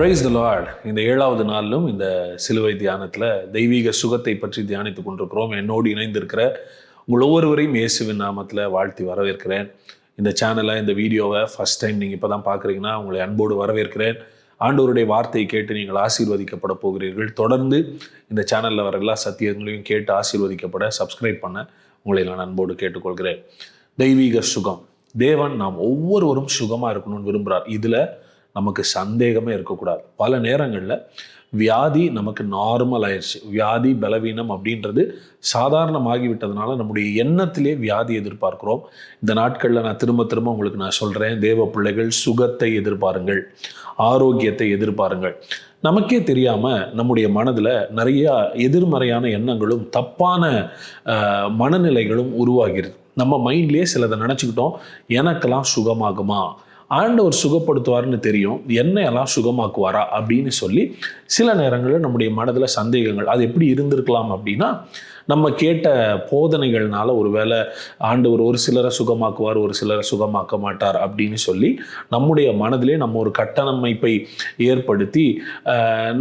Praise the Lord இந்த ஏழாவது நாளிலும் இந்த சிலுவை தியானத்தில் தெய்வீக சுகத்தை பற்றி தியானித்துக் கொண்டிருக்கிறோம். என்னோடு இணைந்திருக்கிற உங்கள் ஒவ்வொருவரையும் இயேசுவின் நாமத்தில் வாழ்த்தி வரவேற்கிறேன். இந்த சேனலை இந்த வீடியோவை ஃபஸ்ட் டைம் நீங்கள் இப்போ தான் பார்க்குறீங்கன்னா உங்களை அன்போடு வரவேற்கிறேன். ஆண்டவருடைய வார்த்தையை கேட்டு நீங்கள் ஆசீர்வதிக்கப்பட போகிறீர்கள். தொடர்ந்து இந்த சேனலில் வர எல்லா சத்தியங்களையும் கேட்டு ஆசீர்வதிக்கப்பட சப்ஸ்கிரைப் பண்ண உங்களை நான் அன்போடு கேட்டுக்கொள்கிறேன். தெய்வீக சுகம். தேவன் நாம் ஒவ்வொருவரும் சுகமாக இருக்கணும்னு விரும்புகிறார் இதில் நமக்கு சந்தேகமே இருக்கக்கூடாது. பல நேரங்களில் வியாதி நமக்கு நார்மல் ஆயிடுச்சு வியாதி பலவீனம் அப்படின்றது சாதாரணமாகி விட்டதுனால நம்முடைய எண்ணத்திலே வியாதி எதிர்பார்க்கிறோம். இந்த நாட்களில் நான் திரும்ப திரும்ப உங்களுக்கு நான் சொல்கிறேன் தேவ பிள்ளைகள் சுகத்தை எதிர்பாருங்கள் ஆரோக்கியத்தை எதிர்பாருங்கள். நமக்கே தெரியாமல் நம்முடைய மனதில் நிறையா எதிர்மறையான எண்ணங்களும் தப்பான மனநிலைகளும் உருவாகிறது. நம்ம மைண்ட்லேயே சிலதை நினச்சிக்கிட்டோம் எனக்கெல்லாம் சுகமாகுமா? ஆண்டவர் சுகப்படுத்துவார்னு தெரியும். என்ன எல்லாம் சுகமாக்குவாரா? அப்படின்னு சொல்லி சில நேரங்களில் நம்முடைய மனதில் சந்தேகங்கள். அது எப்படி இருந்திருக்கலாம் அப்படின்னா நம்ம கேட்ட போதனைகள்னால ஒருவேளை ஆண்டவர் ஒரு சிலரை சுகமாக்குவார் ஒரு சிலரை சுகமாக்க மாட்டார் அப்படின்னு சொல்லி நம்முடைய மனதிலே நம்ம ஒரு கட்டணமைப்பை ஏற்படுத்தி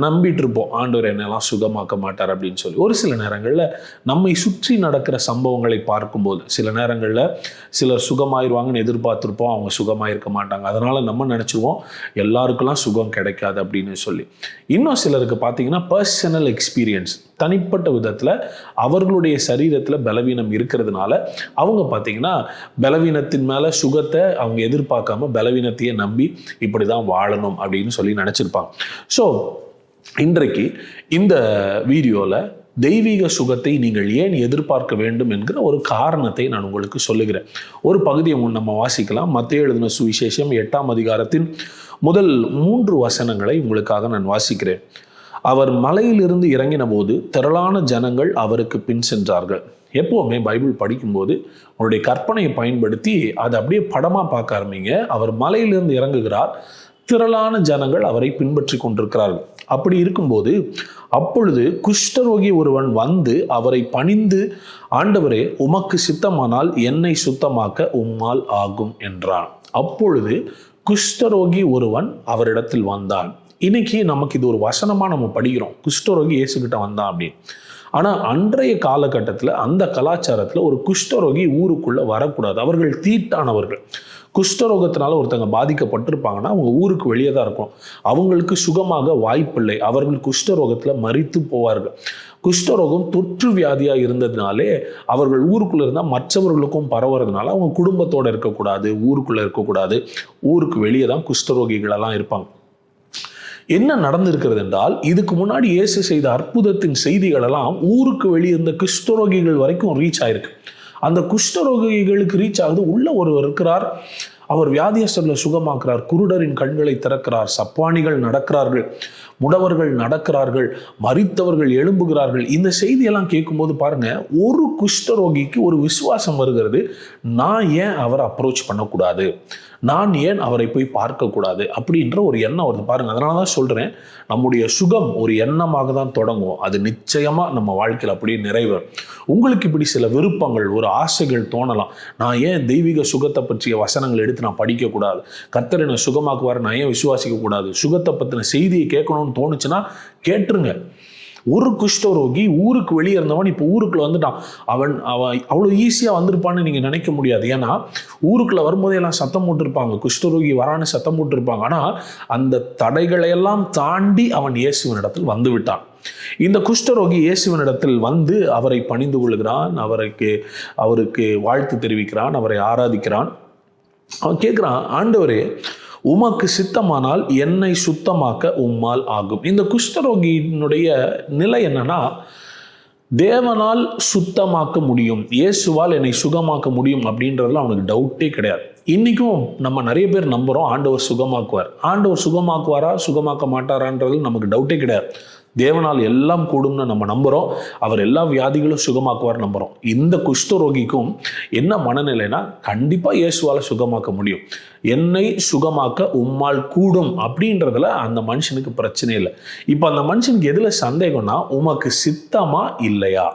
நம்பிட்டு இருப்போம். ஆண்டவர் என்னெல்லாம் சுகமாக்க மாட்டார் அப்படின்னு சொல்லி. ஒரு சில நேரங்களில் நம்மை சுற்றி நடக்கிற சம்பவங்களை பார்க்கும்போது சில நேரங்களில் சிலர் சுகமாயிருவாங்கன்னு எதிர்பார்த்துருப்போம் அவங்க சுகமாயிருக்க மாட்டாங்க. அதனால் நம்ம நினச்சிருவோம் எல்லாருக்கெல்லாம் சுகம் கிடைக்காது அப்படின்னு சொல்லி. இன்னும் சிலருக்கு பார்த்தீங்கன்னா பர்சனல் எக்ஸ்பீரியன்ஸ் தனிப்பட்ட விதத்தில் அவர்களுடைய சரீரத்தில் பலவீனம் இருக்கிறதுனால அவங்க பார்த்தீங்கன்னா பலவீனத்தின் மேலே சுகத்தை அவங்க எதிர்பார்க்காம பலவீனத்தையே நம்பி இப்படி தான் வாழணும் அப்படின்னு சொல்லி நினச்சிருப்பாங்க. ஸோ இன்றைக்கு இந்த வீடியோவில் தெய்வீக சுகத்தை நீங்கள் ஏன் எதிர்பார்க்க வேண்டும் என்கிற ஒரு காரணத்தை நான் உங்களுக்கு சொல்லுகிறேன். ஒரு பகுதியை முன் நம்ம வாசிக்கலாம். மத்திய எழுதின சுவிசேஷம் எட்டாம் அதிகாரத்தின் முதல் மூன்று வசனங்களை உங்களுக்காக நான் வாசிக்கிறேன். அவர் மலையிலிருந்து இறங்கின போது திரளான ஜனங்கள் அவருக்கு பின் சென்றார்கள். எப்போவுமே பைபிள் படிக்கும்போது உங்களுடைய கற்பனையை பயன்படுத்தி அதை அப்படியே படமாக பார்க்க ஆரம்பிங்க. அவர் மலையிலிருந்து இறங்குகிறார். திரளான ஜனங்கள் அவரை பின்பற்றி கொண்டிருக்கிறார்கள். அப்படி இருக்கும்போது அப்பொழுது குஷ்டரோகி ஒருவன் வந்து அவரை பணிந்து ஆண்டவரே உமக்கு சித்தமானால் என்னை சுத்தமாக்க உம்மால் ஆகும் என்றான். அப்பொழுது குஷ்டரோகி ஒருவன் அவரிடத்தில் வந்தான். இன்னைக்கு நமக்கு இது ஒரு வசனமாக நம்ம படிக்கிறோம். குஷ்டரோகி இயேசுகிட்ட வந்தான் அப்படின்னு. ஆனால் அன்றைய காலகட்டத்தில் அந்த கலாச்சாரத்தில் ஒரு குஷ்டரோகி ஊருக்குள்ளே வரக்கூடாது. அவர்கள் தீட்டானவர்கள். குஷ்டரோகத்தினால ஒருத்தங்க பாதிக்கப்பட்டிருப்பாங்கன்னா அவங்க ஊருக்கு வெளியே தான் இருக்கும் அவங்களுக்கு சுகமாக வாய்ப்பில்லை. அவர்கள் குஷ்டரோகத்தில் மறித்து போவார்கள். குஷ்டரோகம் தொற்று வியாதியாக இருந்ததுனாலே அவர்கள் ஊருக்குள்ளே இருந்தால் மற்றவர்களுக்கும் பரவுறதுனால அவங்க குடும்பத்தோடு இருக்கக்கூடாது ஊருக்குள்ளே இருக்கக்கூடாது. ஊருக்கு வெளியே தான் குஷ்டரோகிகளெல்லாம் இருப்பாங்க. என்ன நடந்திருக்கிறது என்றால் இதுக்கு முன்னாடி இயேசு செய்த அற்புதத்தின் செய்திகள் எல்லாம் ஊருக்கு வெளியே இருந்த குஷ்டரோகிகள் வரைக்கும் ரீச் ஆயிருக்கு. அந்த குஷ்டரோகிகளுக்கு ரீச் ஆகுது. உள்ள ஒருவர் இருக்கிறார். அவர் வியாதியஸ்தர்களை சுகமாக்குறார். குருடரின் கண்களை திறக்கிறார். சப்பானிகள் நடக்கிறார்கள். முடவர்கள் நடக்கிறார்கள் மறித்தவர்கள் எழும்புகிறார்கள். இந்த செய்தியெல்லாம் கேட்கும்போது பாருங்க ஒரு குஷ்டரோகிக்கு ஒரு விசுவாசம் வருகிறது. நான் ஏன் அவரை அப்ரோச் பண்ணக்கூடாது? நான் ஏன் அவரை போய் பார்க்கக்கூடாது? அப்படின்ற ஒரு எண்ணம் வருது. பாருங்க அதனால தான் சொல்கிறேன் நம்முடைய சுகம் ஒரு எண்ணமாக தான் தொடங்கும். அது நிச்சயமாக நம்ம வாழ்க்கையில் அப்படியே நிறைவேறும். உங்களுக்கு இப்படி சில விருப்பங்கள் ஒரு ஆசைகள் தோணலாம். நான் ஏன் தெய்வீக சுகத்தை பற்றிய வசனங்கள் எடுத்து நான் படிக்கக்கூடாது? கத்தர் என்னை சுகமாக்குவார் நான் ஏன் விசுவாசிக்கக்கூடாது? சுகத்தை பற்றின செய்தியை கேட்கணும்னு தோணுச்சுன்னா கேட்டுருங்க. ஒரு குஷ்டரோகி ஊருக்கு வெளியே இருந்தவன் இப்போ ஊருக்குள்ள வந்துட்டான். அவன் அவன் அவ்வளோ ஈஸியாக வந்திருப்பான்னு நீங்கள் நினைக்க முடியாது. ஏன்னா ஊருக்குள்ள வரும்போதே எல்லாம் சத்தம் போட்டிருப்பாங்க. குஷ்டரோகி வரான்னு சத்தம் போட்டிருப்பாங்க. ஆனால் அந்த தடைகளையெல்லாம் தாண்டி அவன் இயேசுவனிடத்தில் வந்து விட்டான். இந்த குஷ்டரோகி இயேசுவனிடத்தில் வந்து அவரை பணிந்து கொள்கிறான். அவருக்கு அவருக்கு வாழ்த்து தெரிவிக்கிறான். அவரை ஆராதிக்கிறான். அவன் கேட்குறான் ஆண்டவரே உமக்கு சித்தமானால் என்னை சுத்தமாக்க உம்மால் ஆகும். இந்த குஷ்டரோகியினுடைய நிலை என்னன்னா தேவனால் சுத்தமாக்க முடியும் இயேசுவால் என்னை சுகமாக்க முடியும் அப்படின்றதுல அவனுக்கு டவுட்டே கிடையாது. இன்றைக்கும் நம்ம நிறைய பேர் நம்புகிறோம் ஆண்டவர் சுகமாக்குவார். ஆண்டவர் சுகமாக்குவாரா சுகமாக்க மாட்டாரான்றது நமக்கு டவுட்டே கிடையாது. தேவனால் எல்லாம் கூடும்னு நம்ம நம்புகிறோம் அவர் எல்லா வியாதிகளும் சுகமாக்குவார் நம்புகிறோம் இந்த குஷ்டரோகிக்கும் என்ன மனநிலைனா கண்டிப்பாக இயேசுவால் சுகமாக்க முடியும். என்னை சுகமாக்க உம்மால் கூடும் அப்படின்றதுல அந்த மனுஷனுக்கு பிரச்சனை இல்லை. இப்போ அந்த மனுஷனுக்கு எதில் சந்தேகம்னா உமக்கு சித்தமா இல்லையா?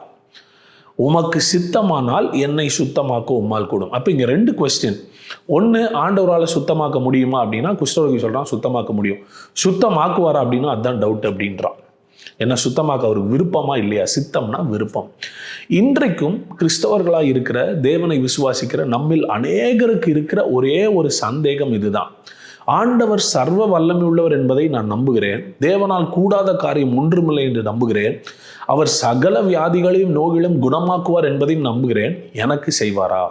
உமக்கு சித்தமானால் என்னை சுத்தமாக்க உம்மால் கூடும். அப்போ இங்கே ரெண்டு கொஸ்டின் ஒன்று ஆண்டவரால் சுத்தமாக்க முடியுமா அப்படின்னா குஷ்டரோகி சொல்கிறான் சுத்தமாக்க முடியும். சுத்தமாக்குவாரா அப்படின்னா அதுதான் டவுட் அப்படின்றான். என்ன சுத்தமாக்க அவருக்கு விருப்பமா இல்லையா? சித்தம்னா விருப்பம். இன்றைக்கும் கிறிஸ்தவர்களாக இருக்கிற தேவனை விசுவாசிக்கிற நம்மில் அநேகருக்கு இருக்கிற ஒரே ஒரு சந்தேகம் இதுதான். ஆண்டவர் சர்வ வல்லமை உள்ளவர் என்பதை நான் நம்புகிறேன். தேவனால் கூடாத காரியம் ஒன்றுமில்லை என்று நம்புகிறேன். அவர் சகல வியாதிகளையும் நோய்களையும் குணமாக்குவார் என்பதையும் நம்புகிறேன். எனக்கு செய்வாரா?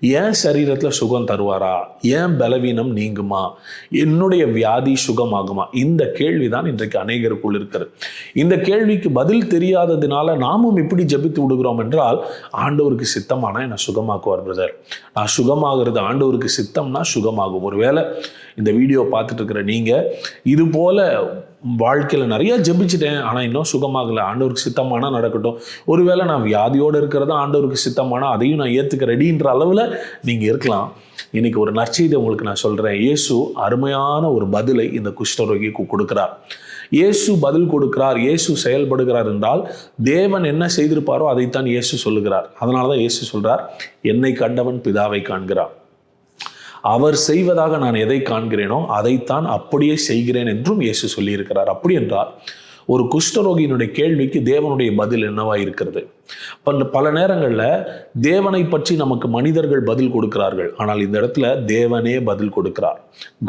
ஏன் சரீரத்தில் சுகம் தருவாரா? ஏன் பலவீனம் நீங்குமா? என்னுடைய வியாதி சுகமாகுமா? இந்த கேள்வி தான் இன்றைக்கு அநேகருக்குள் இருக்கிறது. இந்த கேள்விக்கு பதில் தெரியாததுனால நாமும் எப்படி ஜெபித்து விடுகிறோம் என்றால் ஆண்டவருக்கு சித்தமானா என்னை சுகமாக்குவார் பிரதர் நான் சுகமாகிறது ஆண்டவருக்கு சித்தம்னா சுகமாகும். ஒருவேளை இந்த வீடியோ பார்த்துட்டு இருக்கிற நீங்கள் இது போல வாழ்க்கையில் நிறைய ஜெபிச்சிட்டேன். ஆனால் இன்னும் சுகமாகலை. ஆண்டவருக்கு சித்தமானால் நடக்கட்டும். ஒருவேளை நான் வியாதியோடு இருக்கிறத ஆண்டவருக்கு சித்தமானால் அதையும் நான் ஏற்றுக்க ரெடின்ற அளவில் நீங்கள் இருக்கலாம். இன்னைக்கு ஒரு நற்செய்தி உங்களுக்கு நான் சொல்கிறேன் இயேசு அருமையான ஒரு பதிலை இந்த குஷ்டரோகிக்கு கொடுக்குறார். இயேசு பதில் கொடுக்கிறார். இயேசு செயல்படுகிறார் என்றால் தேவன் என்ன செய்திருப்பாரோ அதைத்தான் இயேசு சொல்லுகிறார். அதனால தான் இயேசு சொல்கிறார் என்னை கண்டவன் பிதாவை காண்கிறான். அவர் செய்வதாக நான் எதை காண்கிறேனோ அதைத்தான் அப்படியே செய்கிறேன் என்றும் இயேசு சொல்லியிருக்கிறார். அப்படி என்றால் ஒரு குஷ்டரோகியினுடைய கேள்விக்கு தேவனுடைய பதில் என்னவா இருக்கிறது? பல பல நேரங்களில் தேவனை பற்றி நமக்கு மனிதர்கள் பதில் கொடுக்கிறார்கள். ஆனால் இந்த இடத்துல தேவனே பதில் கொடுக்கிறார்.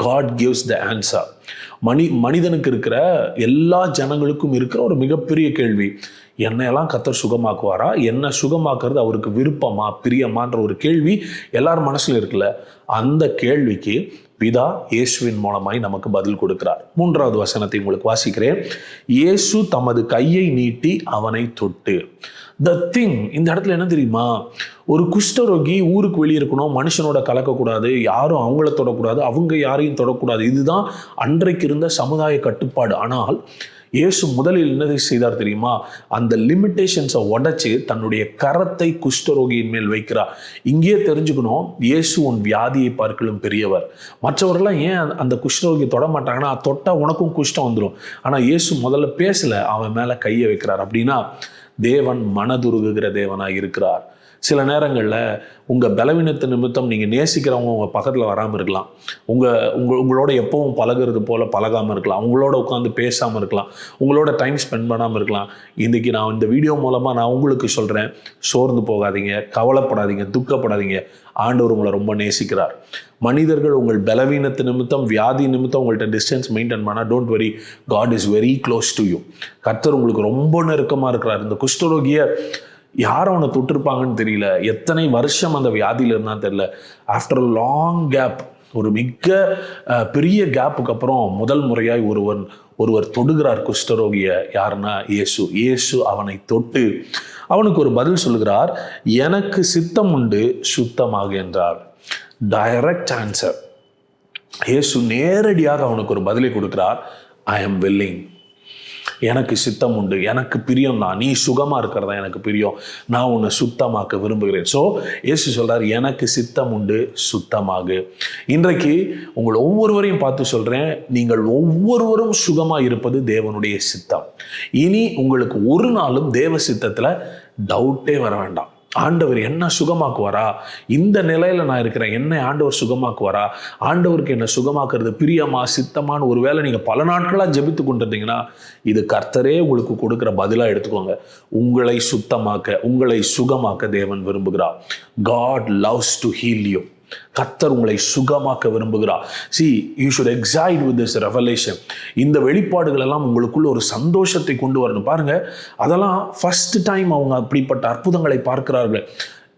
காட் கிவ்ஸ் த ஆன்சர் மனி மனிதனுக்கு இருக்கிற எல்லா ஜனங்களுக்கும் இருக்கிற ஒரு மிகப்பெரிய கேள்வி. என்னையெல்லாம் கத்தர் சுகமாக்குவாரா? என்ன சுகமாக்குறது அவருக்கு விருப்பமா பிரியமான்ற ஒரு கேள்வி எல்லார் மனசுல இருக்குல்ல. அந்த கேள்விக்கு பிதா இயேசுவின் மூலமாய் நமக்கு பதில் கொடுக்கிறார். மூன்றாவது வசனத்தை உங்களுக்கு வாசிக்கிறேன். இயேசு தமது கையை நீட்டி அவனை தொட்டு. த திங் இந்த இடத்துல என்ன தெரியுமா? ஒரு குஷ்டரோகி ஊருக்கு வெளியே இருக்கணும் மனுஷனோட கலக்கக்கூடாது யாரும் அவங்கள தொடக்கூடாது அவங்க யாரையும் தொடக்கூடாது. இதுதான் அன்றைக்கு இருந்த சமுதாய கட்டுப்பாடு. ஆனால் இயேசு முதலில் என்னதை செய்தார் தெரியுமா? அந்த லிமிட்டேஷன்ஸை உடைச்சு தன்னுடைய கரத்தை குஷ்டரோகியின் மேல் வைக்கிறார். இங்கேயே தெரிஞ்சுக்கணும் இயேசு உன் வியாதியை பார்க்கலும் பெரியவர். மற்றவர்கள்லாம் ஏன் அந்த குஷ்டரோகி தொட மாட்டாங்கன்னா தொட்டால் உனக்கும் குஷ்டம் வந்துடும் ஆனால் இயேசு முதல்ல பேசலை அவன் மேலே கையை வைக்கிறார். அப்படின்னா தேவன் மனதுருகுகிற தேவனாக இருக்கிறார் சில நேரங்களில் உங்கள் பலவீனத்து நிமித்தம் நீங்கள் நேசிக்கிறவங்க உங்கள் பக்கத்தில் வராமல் இருக்கலாம். உங்கள் உங்கள் உங்களோட எப்பவும் பழகுறது போல் பழகாமல் இருக்கலாம். உங்களோட உட்காந்து பேசாமல் இருக்கலாம். உங்களோட டைம் ஸ்பெண்ட் பண்ணாமல் இருக்கலாம். இன்றைக்கி நான் இந்த வீடியோ மூலமாக நான் உங்களுக்கு சொல்கிறேன் சோர்ந்து போகாதீங்க கவலைப்படாதீங்க துக்கப்படாதீங்க. ஆண்டவர் உங்களை ரொம்ப நேசிக்கிறார். மனிதர்கள் உங்கள் பலவீனத்து நிமித்தம் வியாதி நிமித்தம் உங்கள்கிட்ட டிஸ்டன்ஸ் மெயின்டைன் பண்ணால் don't worry God is very close to you கர்த்தர் உங்களுக்கு ரொம்ப நெருக்கமாக இருக்கிறார். இந்த குஷ்டரோகிய யார் அவனை தொட்டிருப்பாங்கன்னு தெரியல. எத்தனை வருஷம் அந்த வியாதியில் இருந்தால் தெரியல. ஆஃப்டர் லாங் கேப் ஒரு மிக பெரிய கேப்புக்கு அப்புறம் முதல் முறையாய் ஒருவன் ஒருவர் தொடுகிறார் குஷ்டரோகிய யாருன்னா இயேசு. இயேசு அவனை தொட்டு அவனுக்கு ஒரு பதில் சொல்லுகிறார் எனக்கு சித்தம் உண்டு சுத்தமாக என்றார். டைரக்ட் ஆன்சர் இயேசு நேரடியாக அவனுக்கு ஒரு பதிலை கொடுக்கிறார் ஐ எம் வில்லிங் எனக்கு சித்தம் உண்டு எனக்கு பிரியம் தான். நீ சுகமாக இருக்கிறதா எனக்கு பிரியம். நான் உன்னை சுத்தமாக்க விரும்புகிறேன். ஸோ இயேசு சொல்கிறார் எனக்கு சித்தம் உண்டு சுத்தமாகு. இன்றைக்கு உங்கள் ஒவ்வொருவரையும் பார்த்து சொல்கிறேன் நீங்கள் ஒவ்வொருவரும் சுகமாக இருப்பது தேவனுடைய சித்தம். இனி உங்களுக்கு ஒரு நாளும் தேவ சித்தத்தில் டவுட்டே வர வேண்டாம். ஆண்டவர் என்ன சுகமாக்குவாரா? இந்த நிலையில நான் இருக்கிறேன். என்னை ஆண்டவர் சுகமாக்குவாரா? ஆண்டவருக்கு என்ன சுகமாக்குறது பிரியமா சித்தமான ஒருவேளை நீங்க பல நாட்களாக ஜெபித்து கொண்டிருந்தீங்கன்னா இது கர்த்தரே உங்களுக்கு கொடுக்குற பதிலாக எடுத்துக்கோங்க. உங்களை சுத்தமாக்க உங்களை சுகமாக்க தேவன் விரும்புகிறார். God loves to heal you கர்த்தர் உங்களை சுகமாக்க விரும்புகிறார். See you should excite with this revelation இந்த வெளிப்பாடுகள் எல்லாம் உங்களுக்குள்ள ஒரு சந்தோஷத்தை கொண்டு வரணும். பாருங்க அதெல்லாம் ஃபர்ஸ்ட் டைம் அவங்க அப்படிப்பட்ட அற்புதங்களை பார்க்கிறார்கள்.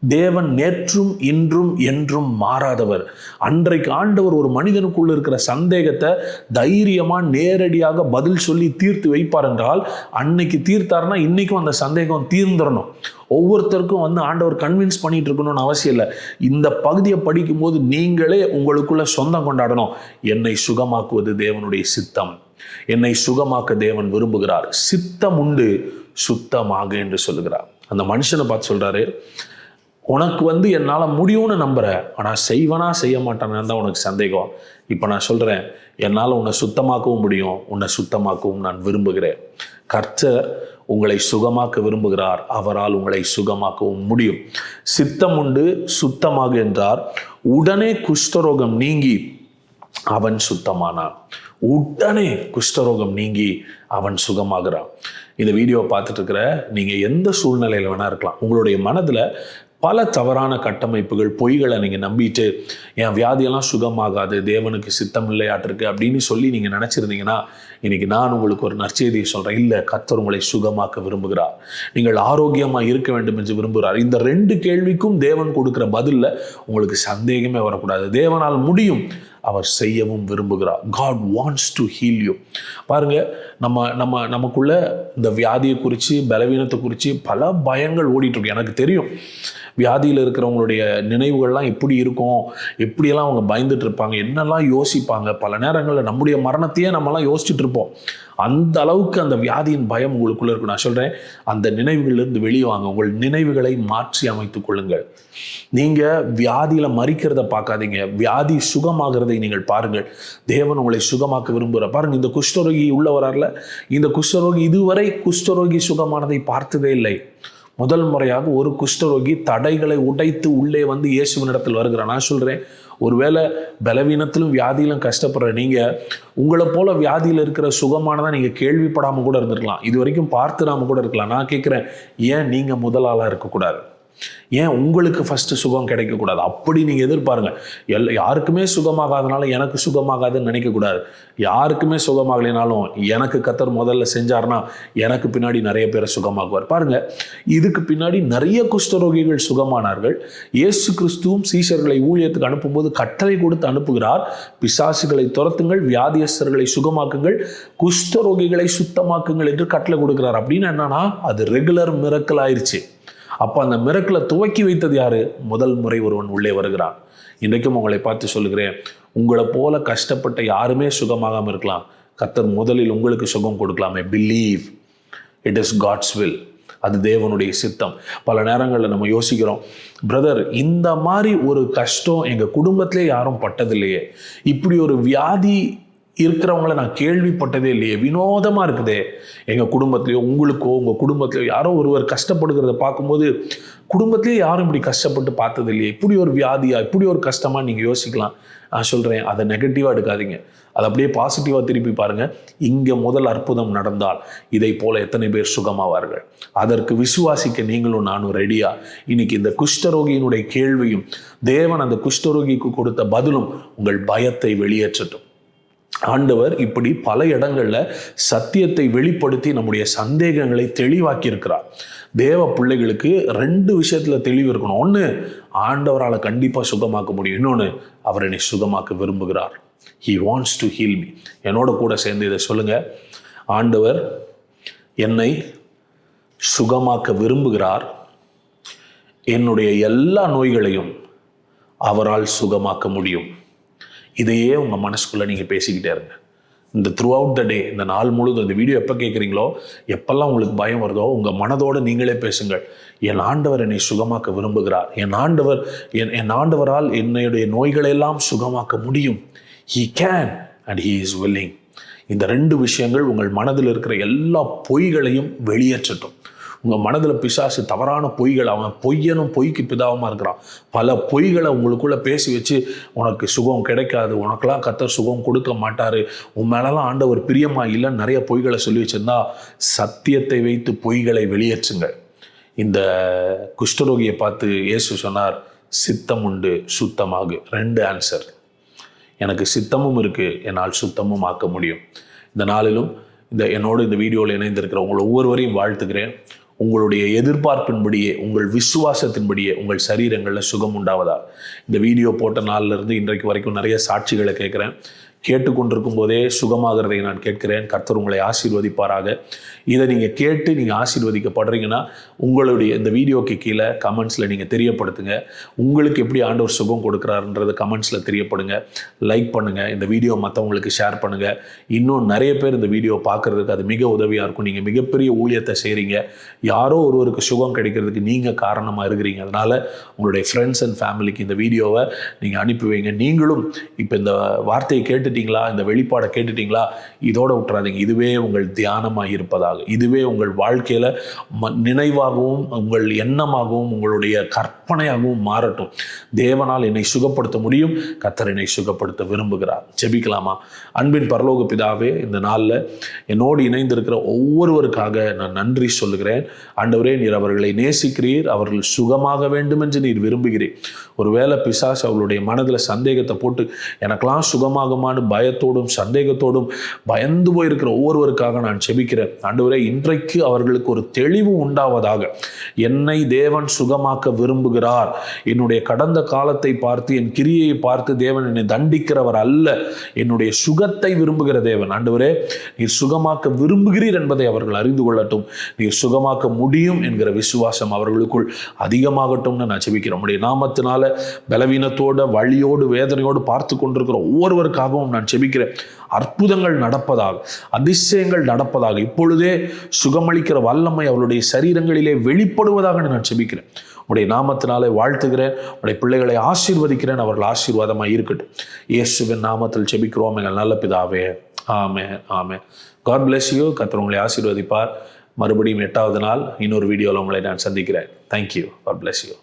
தேவன் நேற்றும் இன்றும் என்றும் மாறாதவர். அன்றைக்கு ஆண்டவர் ஒரு மனிதனுக்குள்ள இருக்கிற சந்தேகத்தை தைரியமா நேரடியாக பதில் சொல்லி தீர்த்து வைப்பார் என்றால் அன்னைக்கு தீர்த்தாருன்னா இன்னைக்கும் அந்த சந்தேகம் தீர்ந்துடணும் ஒவ்வொருத்தருக்கும் வந்து ஆண்டவர் கன்வின்ஸ் பண்ணிட்டு இருக்கணும்னு அவசியம் இல்லை. இந்த பகுதியை படிக்கும்போது நீங்களே உங்களுக்குள்ள சொந்தம் கொண்டாடணும். என்னை சுகமாக்குவது தேவனுடைய சித்தம். என்னை சுகமாக்க தேவன் விரும்புகிறார். சித்தம் உண்டு சுத்தமாக என்று சொல்லுகிறார். அந்த மனுஷனை பார்த்து சொல்றாரு உனக்கு வந்து என்னால் முடியும்னு நம்புற. ஆனால் செய்வனா செய்ய மாட்டானேன்னு தான் உனக்கு சந்தேகம். இப்போ நான் சொல்கிறேன் என்னால் உன்னை சுத்தமாக்கவும் முடியும் உன்னை சுத்தமாக்கவும் நான் விரும்புகிறேன். கர்த்தர் உங்களை சுகமாக்க விரும்புகிறார் அவரால் உங்களை சுகமாக்கவும் முடியும். சித்தம் உண்டு சுத்தமாக என்றார் உடனே குஷ்டரோகம் நீங்கி அவன் சுத்தமானான். உடனே குஷ்டரோகம் நீங்கி அவன் சுகமாகிறான். இந்த வீடியோவை பார்த்துட்டு இருக்கிற நீங்கள் எந்த சூழ்நிலையில் வேணா இருக்கலாம். உங்களுடைய மனதில் பல தவறான கட்டமைப்புகள் பொய்களை நீங்கள் நம்பிட்டு என் வியாதியெல்லாம் சுகமாகாது தேவனுக்கு சித்தம் இல்லையாட்டிருக்கு அப்படின்னு சொல்லி நீங்கள் நினச்சிருந்தீங்கன்னா இன்றைக்கி நான் உங்களுக்கு ஒரு நற்செய்தியை சொல்கிறேன் இல்லை கத்தர் உங்களை சுகமாக்க விரும்புகிறார். நீங்கள் ஆரோக்கியமாக இருக்க வேண்டும் என்று விரும்புகிறார். இந்த ரெண்டு கேள்விக்கும் தேவன் கொடுக்குற பதிலில் உங்களுக்கு சந்தேகமே வரக்கூடாது. தேவனால் முடியும் அவர் செய்யவும் விரும்புகிறார். God wants to heal you பாருங்க நம்ம நம்ம நமக்குள்ள இந்த வியாதியை குறித்து பலவீனத்தை குறித்து பல பயங்கள் ஓடிட்டுருக்கு. எனக்கு தெரியும். வியாதியில் இருக்கிறவங்களுடைய நினைவுகள்லாம் எப்படி இருக்கும்? எப்படியெல்லாம் அவங்க பயந்துட்டு இருப்பாங்க? என்னெல்லாம் யோசிப்பாங்க? பல நேரங்களில் நம்முடைய மரணத்தையே நம்மலாம் யோசிச்சுட்டு இருப்போம். அந்த அளவுக்கு அந்த வியாதியின் பயம் உங்களுக்குள்ள இருக்கும். நான் சொல்கிறேன் அந்த நினைவுகளிலிருந்து வெளியே வாங்க. உங்கள் நினைவுகளை மாற்றி அமைத்துக் கொள்ளுங்கள். நீங்கள் வியாதியில் மறிக்கிறத பார்க்காதீங்க. வியாதி சுகமாகிறதை நீங்கள் பாருங்கள். தேவன் உங்களை சுகமாக்க விரும்புகிற பாருங்க இந்த குஷ்டரோகி உள்ள வரார்ல. இந்த குஷ்டரோகி இதுவரை குஷ்டரோகி சுகமானதை பார்த்ததே இல்லை. முதல் முறையாக ஒரு குஷ்டரோகி தடைகளை உடைத்து உள்ளே வந்து இயேசுவனிடத்தில் வருகிறான். நான் சொல்கிறேன் ஒருவேளை பலவீனத்திலும் வியாதியிலும் கஷ்டப்படுற நீங்கள் உங்களை போல வியாதியில் இருக்கிற சுகமானதாக நீங்கள் கேள்விப்படாமல் கூட இருந்திருக்கலாம். இது வரைக்கும் பார்த்துடாமல் கூட இருக்கலாம். நான் கேட்குறேன் ஏன் நீங்கள் முதலாளாக இருக்கக்கூடாது? ஏன் உங்களுக்கு ஃபஸ்ட்டு சுகம் கிடைக்கக்கூடாது? அப்படி நீங்கள் எதிர்பாருங்க. எல் யாருக்குமே சுகமாகாதனால எனக்கு சுகமாகாதுன்னு நினைக்கக்கூடாது. யாருக்குமே சுகமாகலைனாலும் எனக்கு கத்தர் முதல்ல செஞ்சார்னா எனக்கு பின்னாடி நிறைய பேரை சுகமாக்குவார். பாருங்க இதுக்கு பின்னாடி நிறைய குஷ்டரோகிகள் சுகமானார்கள். இயேசு கிறிஸ்துவும் சீஷர்களை ஊழியத்துக்கு அனுப்பும்போது கட்டளை கொடுத்து அனுப்புகிறார். பிசாசுகளை துரத்துங்கள் வியாதியஸ்தர்களை சுகமாக்குங்கள் குஷ்டரோகிகளை சுத்தமாக்குங்கள் என்று கட்டளை கொடுக்கிறார். அப்படின்னு என்னன்னா அது ரெகுலர் மிரக்கல் ஆயிடுச்சு அப்போ அந்த மிரக்கில் துவக்கி வைத்தது யார்? முதல் முறை ஒருவன் உள்ளே வருகிறான். இன்றைக்கும் உங்களை பார்த்து சொல்லுகிறேன் உங்களை போல கஷ்டப்பட்ட யாருமே சுகமாகாமல் இருக்கலாம். கத்தர் முதலில் உங்களுக்கு சுகம் கொடுக்கலாமே. Believe it is God's will அது தேவனுடைய சித்தம். பல நேரங்களில் நம்ம யோசிக்கிறோம் பிரதர் இந்த மாதிரி ஒரு கஷ்டம் எங்கள் குடும்பத்திலே யாரும் பட்டதில்லையே. இப்படி ஒரு வியாதி இருக்கிறவங்கள நான் கேள்விப்பட்டதே இல்லையே. வினோதமாக இருக்குதே. எங்கள் குடும்பத்துலையோ உங்களுக்கோ உங்கள் குடும்பத்திலையோ யாரோ ஒருவர் கஷ்டப்படுகிறத பார்க்கும்போது குடும்பத்திலேயே யாரும் இப்படி கஷ்டப்பட்டு பார்த்தது இல்லையே. இப்படி ஒரு வியாதியா இப்படி ஒரு கஷ்டமாக நீங்கள் யோசிக்கலாம். நான் சொல்கிறேன் அதை நெகட்டிவாக எடுக்காதீங்க. அதை அப்படியே பாசிட்டிவாக திருப்பி பாருங்கள் இங்கே முதல் அற்புதம் நடந்தால் இதை போல் எத்தனை பேர் சுகமாவார்கள்? அதற்கு விசுவாசிக்க நீங்களும் நானும் ரெடியா இன்னைக்கு இந்த குஷ்டரோகியினுடைய கேள்வியும் தேவன் அந்த குஷ்டரோகிக்கு கொடுத்த பதிலும் உங்கள் பயத்தை வெளியேற்றட்டும். ஆண்டவர் இப்படி பல இடங்களில் சத்தியத்தை வெளிப்படுத்தி நம்முடைய சந்தேகங்களை தெளிவாக்கி இருக்கிறார் தேவ பிள்ளைகளுக்கு ரெண்டு விஷயத்தில் தெளிவு இருக்கணும். ஒன்று ஆண்டவரால் கண்டிப்பாக சுகமாக்க முடியும். இன்னொன்று அவர் என்னை சுகமாக்க விரும்புகிறார். He wants to heal me என்னோட கூட சேர்ந்து இதை சொல்லுங்கள் ஆண்டவர் என்னை சுகமாக்க விரும்புகிறார். என்னுடைய எல்லா நோய்களையும் அவரால் சுகமாக்க முடியும். இதையே உங்கள் மனசுக்குள்ளே நீங்கள் பேசிக்கிட்டே இருங்க. இந்த த்ரூ அவுட் த டே இந்த நாள் முழுதும் இந்த வீடியோ எப்போ கேட்குறீங்களோ எப்பெல்லாம் உங்களுக்கு பயம் வருதோ உங்கள் மனதோடு நீங்களே பேசுங்கள். என் ஆண்டவர் என்னை சுகமாக்க விரும்புகிறார். என் ஆண்டவர் என் என் ஆண்டவரால் என்னுடைய நோய்களெல்லாம் சுகமாக்க முடியும். He can and he is willing இந்த ரெண்டு விஷயங்கள் உங்கள் மனதில் இருக்கிற எல்லா பொய்களையும் வெளியேற்றட்டும். உங்கள் மனதில் பிசாசு தவறான பொய்கள் அவன் பொய்யனும் பொய்க்கு பிதாவமாக இருக்கிறான். பல பொய்களை உங்களுக்குள்ளே பேசி வச்சு உனக்கு சுகம் கிடைக்காது உனக்கெல்லாம் கத்தர் சுகம் கொடுக்க மாட்டார் உன் மேலெல்லாம் ஆண்டவர் பிரியமா இல்லைன்னு நிறைய பொய்களை சொல்லி வச்சிருந்தா சத்தியத்தை வைத்து பொய்களை வெளியேற்றுங்க இந்த குஷ்டரோகியை பார்த்து இயேசு சொன்னார் சித்தம் உண்டு சுத்தமாகு. ரெண்டு ஆன்சர் எனக்கு சித்தமும் இருக்குது என்னால் சுத்தமும் ஆக்க முடியும். இந்த நாளிலும் இந்த என்னோடு இந்த வீடியோவில் இணைந்திருக்கிற உங்களை ஒவ்வொருவரையும் வாழ்த்துக்கிறேன் உங்களுடைய எதிர்பார்ப்பின்படியே உங்கள் விசுவாசத்தின்படியே உங்கள் சரீரங்களில் சுகம் உண்டாவதா? இந்த வீடியோ போட்ட நாளிலிருந்து இன்றைக்கு வரைக்கும் நிறைய சாட்சிகளை கேட்குறேன். கேட்டுக்கொண்டிருக்கும் போதே சுகமாகிறதை நான் கேட்கிறேன். கர்த்தர் உங்களை ஆசீர்வதிப்பாராக. இதை நீங்கள் கேட்டு நீங்கள் ஆசீர்வதிக்கப்படுறீங்கன்னா உங்களுடைய இந்த வீடியோக்கு கீழே கமெண்ட்ஸில் நீங்கள் தெரியப்படுத்துங்க. உங்களுக்கு எப்படி ஆண்டவர் சுகம் கொடுக்குறாருன்றது கமெண்ட்ஸில் தெரியப்படுங்க. லைக் பண்ணுங்கள் இந்த வீடியோ மற்றவங்களுக்கு ஷேர் பண்ணுங்கள் இன்னும் நிறைய பேர் இந்த வீடியோ பார்க்குறதுக்கு அது மிக உதவியாக இருக்கும். நீங்கள் மிகப்பெரிய ஊழியத்தை செய்கிறீங்க யாரோ ஒருவருக்கு சுகம் கிடைக்கிறதுக்கு நீங்கள் காரணமாக இருக்கிறீங்க. அதனால் உங்களுடைய ஃப்ரெண்ட்ஸ் அண்ட் ஃபேமிலிக்கு இந்த வீடியோவை நீங்கள் அனுப்பி வைங்க. நீங்களும் இப்போ இந்த வார்த்தையை கேட்டு கேட்டுட்டீங்களா? இந்த வெளிப்பாடை கேட்டுட்டீங்களா? இதோட விட்டுறாதீங்க. இதுவே உங்கள் தியானமாக இருப்பதாக. இதுவே உங்கள் வாழ்க்கையில் ம நினைவாகவும் உங்கள் எண்ணமாகவும் உங்களுடைய கற்பனையாகவும் மாறட்டும். தேவனால் என்னை சுகப்படுத்த முடியும். கத்தர் என்னை சுகப்படுத்த விரும்புகிறார். ஜெபிக்கலாமா? அன்பின் பரலோக பிதாவே இந்த நாளில் என்னோடு இணைந்திருக்கிற ஒவ்வொருவருக்காக நான் நன்றி சொல்லுகிறேன். ஆண்டவரே நீர் அவர்களை நேசிக்கிறீர். அவர்கள் சுகமாக வேண்டும் என்று நீர் விரும்புகிறீர். ஒருவேளை பிசாஸ் அவளுடைய மனதில் சந்தேகத்தை போட்டு எனக்கெல்லாம் சுகமாகுமான்னு பயத்தோடும் சந்தேகத்தோடும் பயந்து போயிருக்கிற ஒவ்வொருவருக்காக நான் செபிக்கிறேன். ஆண்டவரே இன்றைக்கு அவர்களுக்கு ஒரு தெளிவு உண்டாவதாக. என்னை தேவன் சுகமாக்க விரும்புகிறார். என்னுடைய கடந்த காலத்தை பார்த்து என் கிரியையை பார்த்து தேவன் என்னை தண்டிக்கிறவர் அல்ல. என்னுடைய சுகத்தை விரும்புகிற தேவன். ஆண்டவரே நீர் சுகமாக்க விரும்புகிறீர் என்பதை அவர்கள் அறிந்து கொள்ளட்டும். நீர் சுகமாக்க முடியும் என்கிற விசுவாசம் அவர்களுக்குள் அதிகமாகட்டும்னு நான் செபிக்கிறேன். நம்முடைய நாமத்தினால பலவீனத்தோட வழியோடு வேதனையோடு பார்த்து கொண்டிருக்கிற ஒவ்வொருவருக்காகவும் நான் செபிக்கிறேன். அற்புதங்கள் நடப்பதாக அதிசயங்கள் நடப்பதாக இப்பொழுதே சுகமளிக்கிற வல்லமை அவருடைய சரீரங்களிலே வெளிப்படுவதாக நான் செபிக்கிறேன். உடைய நாமத்தினாலே வாழ்த்துகிறேன். உடைய பிள்ளைகளை ஆசீர்வதிக்கிறேன். அவர்கள் ஆசீர்வாதமாக இருக்கட்டும். இயேசுவின் நாமத்தில் செபிக்கிறோம். எங்கள் நல்ல பிதாவே. ஆமே ஆமே காட் bless யூ கர்த்தர் உங்களை ஆசீர்வதிப்பார். மறுபடியும் எட்டாவது நாள் இன்னொரு வீடியோவில் உங்களை நான் சந்திக்கிறேன். Thank you God bless you